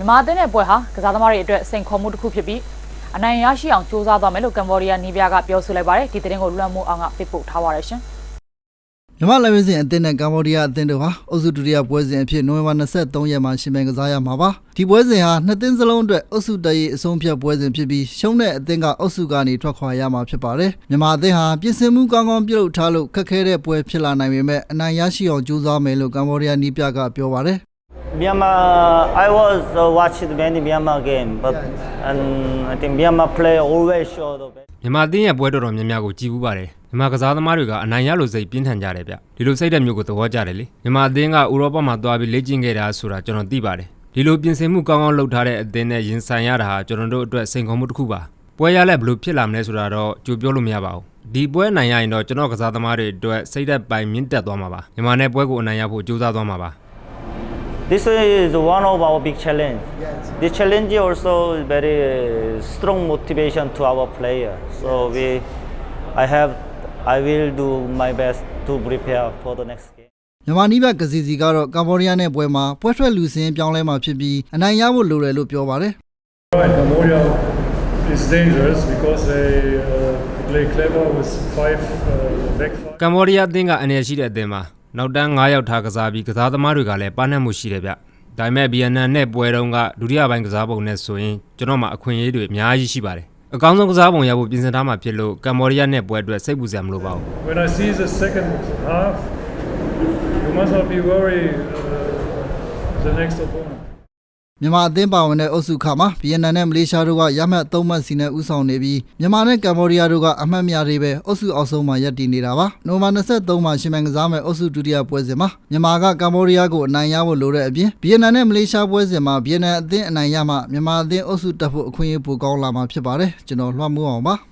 မြန်မာအသင်းရဲ့ပွဲဟာကစားသမားတွေအတွက်စိန်ခေါ်မှုတစ်ခုဖြစ်ပြီးအနိုင်ရရှိအောင်စူးစမ်းသွားမယ်လို့ကမ္ဘောဒီးယားနီးပြားကပြောဆိုလိုက်ပါတယ်ဒီသတင်းကိုလွှမ်းမိုးအောင်ကပေးပို့ထားပါရရှင်မြန်မာလက်ဝဲစဉ်အသင်းနဲ့ကမ္ဘောဒီးယားအသင်းတို့ဟာအုပ်စုဒုတိယပွဲစဉ်အဖြစ်နိုဝင်ဘာ23ရက်မှာရှင်ပင်ကစားရမှာပါဒီပွဲစဉ်ဟာနှစ်သင်းစလုံးအတွက်အုပ်စုတရေအဆုံးဖြတ်ပွဲစဉ်ဖြစ်ပြီးရှုံးတဲ့အသင်းကအုပ်စုကနေထွက်ခွာရမှာဖြစ်ပါတယ်မြန်မာအသင်းဟာပြင်ဆင်မှုကောင်းကောင်းပြုလုပ်ထားလို့ခက်ခဲတဲ့ပွဲဖြစ်လာနိုင်ပေမဲ့အနိုင်ရရှိအောင်ကြိုးစားမယ်လို့ကမ္ဘောဒီးယားနီးပြကပြောပါတယ် Myanmar, I was uh, watching many Myanmar game, but and I think Myanmar play always show the best. မြန်မာအသင်းရဲ့ပွဲတော်တော်များများကိုကြည်ဘူးပါတယ်မြန်မာကစားသမားတွေကအနိုင်ရလို့စိတ်ပြင်းထန်ကြတယ်ဗျဒီလိုစိတ်ဓာတ်မျိုးကိုသဘောကျတယ်လေမြန်မာအသင်းကဥရောပမှာသွားပြီးလေ့ကျင့်ခဲ့တာဆိုတာကျွန်တော်သိပါတယ်ဒီလိုပြင်ဆင်မှုကောင်းကောင်းလုပ်ထားတဲ့အသင်းနဲ့ရင်ဆိုင်ရတာဟာကျွန်တော်တို့အတွက်စိန်ခေါ်မှုတစ်ခုပါပွဲရလက်ဘယ်လိုဖြစ်လာမလဲဆိုတာတော့ကြိုပြောလို့မရပါဘူးဒီပွဲအနိုင်ရရင်တော့ကျွန်တော်ကစားသမားတွေအတွက်စိတ်ဓာတ်ပိုင်းမြင့်တက်သွားမှာပါမြန်မာနဲ့ပွဲကိုအနိုင်ရဖို့ကြိုးစားသွားမှာပါ This is one of our big challenge. This challenge also is very uh, strong motivation to our player. So we, I have, I will do my best to prepare for the next game. မြန်မာနီးပြကစီစီကတော့ကမ္ဘောဒီးယားနဲ့ပွဲမှာပွဲထွက်လူစင်းပြောင်းလဲမှာဖြစ်ပြီးအနိုင်ရဖို့လိုတယ်လို့ပြောပါတယ် Right, Cambodia is dangerous because they uh, play clever with five uh, back five. ကမ္ဘောဒီးယားအသင်းကအနေရရှိတဲ့အသင်းမှာ နောက်တန်း9ယောက်ထားကစားပြီးကစားသမားတွေကလည်းပါနှက်မှုရှိတယ်ဗျဒါပေမဲ့ဗီယက်နမ်နဲ့ပွဲတုန်းကဒုတိယပိုင်းကစားပုံနဲ့ဆိုရင်ကျွန်တော်မှအခွင့်အရေးတွေအများကြီးရှိပါတယ်အကောင်းဆုံးကစားပုံရဖို့ပြင်ဆင်ထားမှာဖြစ်လို့ကမ္ဘောဒီးယားနဲ့ပွဲအတွက်စိတ်ပူစရာမလိုပါဘူး When I see the second half, you must not be worried uh, the next opponent. မြန်မာအသင်းပါဝင်တဲ့အုပ်စုခါမှာဗီယက်နမ်နဲ့မလေးရှားတို့ကရမှတ်၃မှတ်စီနဲ့ဥဆောင်နေပြီးမြန်မာနဲ့ကမ္ဘောဒီးယားတို့ကအမှတ်များတွေပဲအုပ်စုအောက်ဆုံးမှာရပ်တည်နေတာပါ။နိုဝင်ဘာ23မှာရှင်မန်ကစားမဲ့အုပ်စုဒုတိယပွဲစဉ်မှာမြန်မာကကမ္ဘောဒီးယားကိုအနိုင်ရဖို့လိုတဲ့အပြင်ဗီယက်နမ်နဲ့မလေးရှားပွဲစဉ်မှာဗီယက်နမ်အသင်းအနိုင်ရမှမြန်မာအသင်းအုပ်စုတက်ဖို့အခွင့်အရေးပိုကောင်းလာမှာဖြစ်ပါတယ်။ကျွန်တော်လွှမ်းမိုးအောင်ပါ။